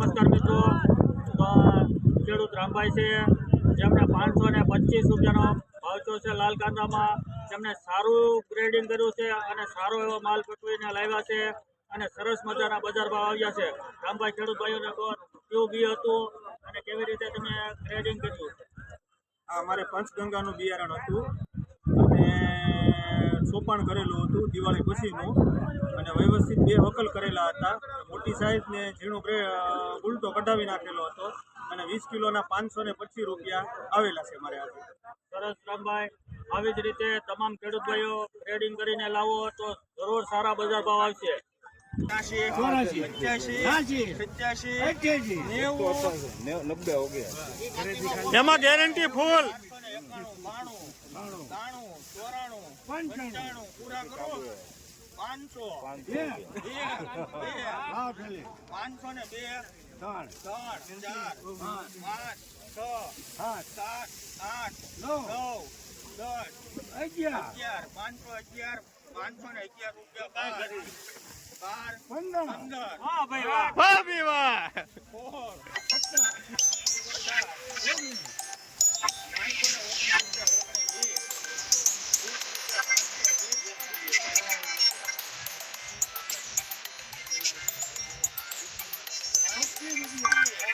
નમસ્કાર મિત્રો. ખેડૂત રામભાઈ છે. જેમણે પાંચસો ને પચીસ રૂપિયાનો ભાવ છે લાલ કાંદામાં. જેમણે સારું ગ્રેડિંગ કર્યું છે અને સારો એવો માલ પકવીને લાવ્યા છે અને સરસ મજાના બજાર ભાવ આવ્યા છે. રામભાઈ, ખેડૂત ભાઈઓને કેવું બી હતું અને કેવી રીતે તમે ગ્રેડિંગ કર્યું? આ અમારે પંચગંગાનું બિયારણ હતું. અને સોપાણ કરેલું હતું દિવાળી પછીનું. અને વ્યવસ્થિત બે વકલ કરેલા હતા. મોટી સાઈઝ ને ઝીણો ઉલટો કઢાવી નાખેલો હતો અને વીસ કિલોના પાંચસો ને પચીસ રૂપિયા આવેલા છે મારે આજે. સરસ રામભાઈ. આવી જ રીતે તમામ ખેડૂત ભાઈઓ ટ્રેડિંગ કરીને લાવો તો જરૂર સારા બજાર ભાવ આવશે. એમાં ગેરંટી ફૂલ બાણું ત્રાણું ચોરાણું પંચાણું. પૂરા કરો. પાંચસો. બે. પાંચસો ને બે. ત્રણ. ચાર પાંચ છ સાત. આઠ નવ. દસ અગિયાર. પાંચસો અગિયાર પાંચસો ને અગિયાર રૂપિયા બાર. બાર પંદર. હા ભાઈ વાહ. ભાભી સત્તર Sim, sim, sim.